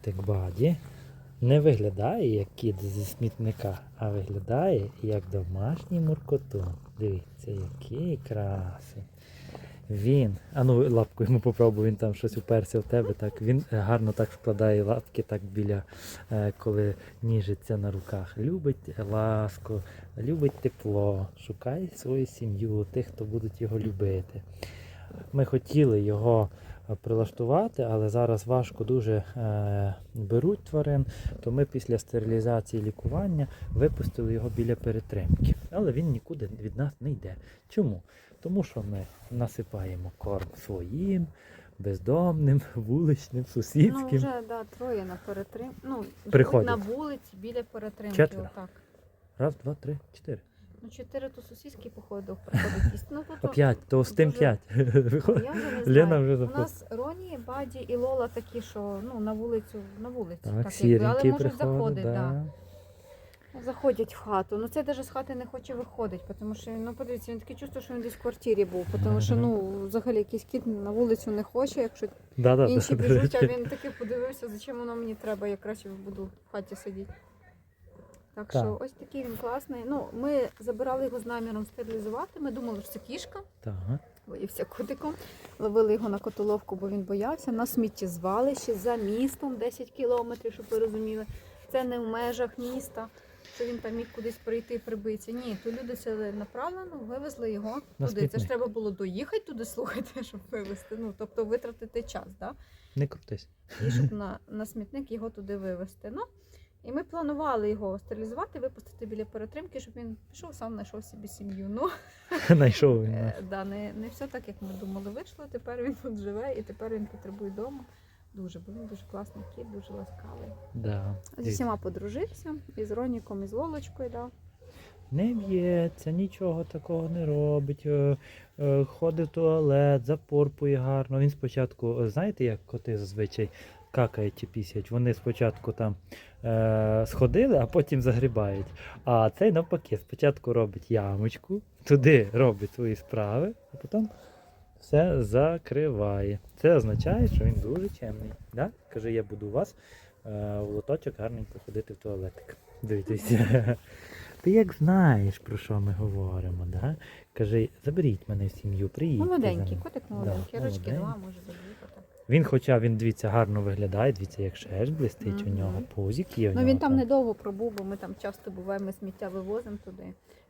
Текбаді не виглядає як кіт зі смітника, а виглядає як домашній муркотун. Дивіться, який красень. Він, а ну лапку йому попробуй, він там щось уперся в тебе. Так він гарно так складає лапки, так біля е, коли ніжиться на руках. Любить ласку, любить тепло, шукає свою сім'ю, тих, хто будуть його любити. Ми хотіли його е, прилаштувати, але зараз важко дуже е, беруть тварин, то ми після стерилізації лікування випустили його біля перетримки. Але він нікуди від нас не йде. Чому? Тому що ми насипаємо корм своїм, бездомним, вуличним, Ну, сусідським. вже да, троє на перетрим... Ну, Приходять. на вулиці біля перетримки. Четверо. Отак. Раз, два, три, чотири. Ну, чотири то сусідський походу приходить їсти. Ну, тут п'ять, то з тим п'ять. Я вже не Лена знаю. вже У нас Роні, Баді і Лола такі, що ну, на вулицю, на вулицю. Так, якби, але сіренький можуть приходить, заходити, да. да. Заходять в хату. Ну це навіть з хати не хоче виходити, тому що ну подивіться, він таке чувство, що він десь в квартирі був. Тому що ну взагалі якийсь кіт на вулицю не хоче, якщо Да, да, інші да, біжуть, а він таки подивився, зачем воно мені треба, я краще буду в хаті сидіти. Так, Так. що ось такий він класний. Ну, ми забирали його з наміром стерилізувати. Ми думали, що це кішка, Так. боївся котиком. Ловили його на котоловку, бо він боявся. На сміттєзвалищі за містом 10 кілометрів, щоб ви розуміли. Це не в межах міста, що він там міг кудись прийти прибитися. Ні, то люди ціленаправленно вивезли його На туди. Це ж треба було доїхати туди, слухайте, щоб вивезти. Ну, тобто витратити час, да? Не крутись. і щоб на, на смітник його туди вивезти. Ну, і ми планували його стерилізувати, випустити біля перетримки, щоб він пішов, сам знайшов собі сім'ю. Ну, Знайшов він. е, да, не, не все так, як ми думали, вийшло. Тепер він тут живе і тепер він потребує дому. Дуже, бо він дуже класний кіт, дуже ласкавий. Да. Зі всіма подружився, і з Роніком, і з Лолочкою, да. Не б'ється, нічого такого не робить. е, е, Ходить в туалет, запорпує гарно. Він спочатку, знаєте, як коти зазвичай какають чи пісять. Вони спочатку там е, сходили, а потім загрібають. А цей навпаки, спочатку робить ямочку, туди робить свої справи, а потім все закриває. Це означає, що він дуже чемний. Да? Каже, я буду у вас е, в лоточок гарненько ходити в туалетик. Дивіться. Ти як знаєш, про що ми говоримо, да? Кажи, заберіть мене в сім'ю, приїдьте. Молоденький, котик Да, молоденький, рочки молоденький. два, може так. Він, хоча він, дивіться, гарно виглядає, дивіться, як шерсть блистить у нього, пузик є у Ну нього. він там недовго пробув, бо ми там часто буваємо, ми сміття вивозимо туди.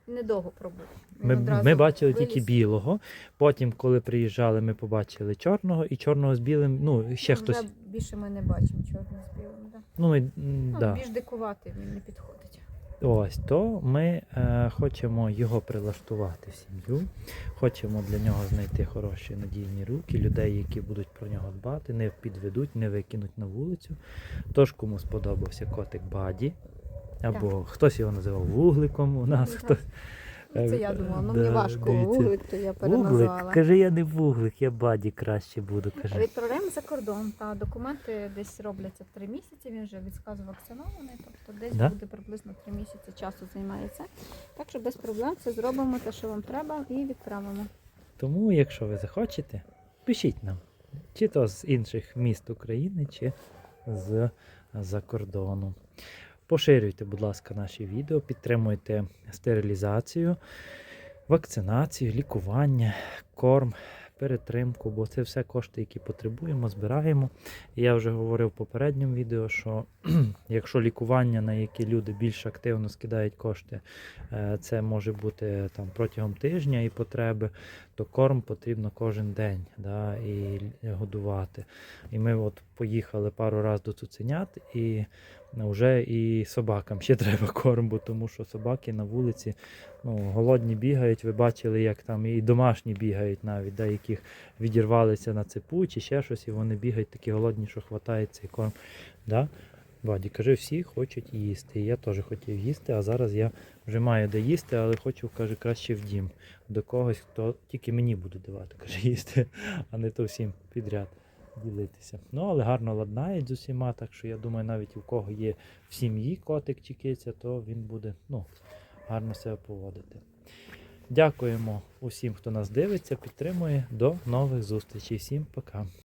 Він недовго пробув. Він Ми, одразу ми бачили тільки білого. Потім, коли приїжджали, ми побачили чорного і чорного з білим. Ну, ще Ну, хтось. Вже більше ми не бачимо чорного з білим. Да. Ну, ми, м, Ну, да. Більш дикуватий він не підходить. Ось то ми е, хочемо його прилаштувати в сім'ю. Хочемо для нього знайти хороші надійні руки, людей, які будуть про нього дбати, не підведуть, не викинуть на вулицю. Тож, кому сподобався котик Баді, або хтось його називав вугликом у нас. Мгм. Хтось, це Е, я думала, ну да, мені важко дивіться. вуглик, то я Вуглик, переназвала. каже, я не вуглик, я Баді краще буду. Каже. Відправляємо за кордон. Та документи десь робляться три місяці. Він вже відказу вакцинований, тобто десь Да? буде приблизно три місяці часу займається. Так що без проблем це зробимо те, що вам треба, і відправимо. Тому, якщо ви захочете, пишіть нам. Чи то з інших міст України, чи з за кордону. Поширюйте, будь ласка, наші відео, підтримуйте стерилізацію, вакцинацію, лікування, корм, перетримку, бо це все кошти, які потребуємо, збираємо. І я вже говорив в попередньому відео, що якщо лікування, на які люди більш активно скидають кошти, е, це може бути там протягом тижня і потреби, то корм потрібно кожен день да, і годувати. І ми от поїхали пару разів до цуценят, і вже і собакам ще треба корм, бо тому що собаки на вулиці ну, голодні бігають. Ви бачили, як там і домашні бігають навіть, да, яких відірвалися на цепу чи ще щось, і вони бігають такі голодні, що хватає цей корм. Да? Ваді, каже, всі хочуть їсти. Я теж хотів їсти, а зараз я вже маю де їсти, але хочу, каже, краще в дім. До когось, хто тільки мені буде давати, каже, їсти, а не то всім підряд ділитися. Ну, але гарно ладнають з усіма, так що я думаю, навіть у кого є в сім'ї котик чи киця, то він буде ну, гарно себе поводити. Дякуємо усім, хто нас дивиться, підтримує. До нових зустрічей. Всім пока.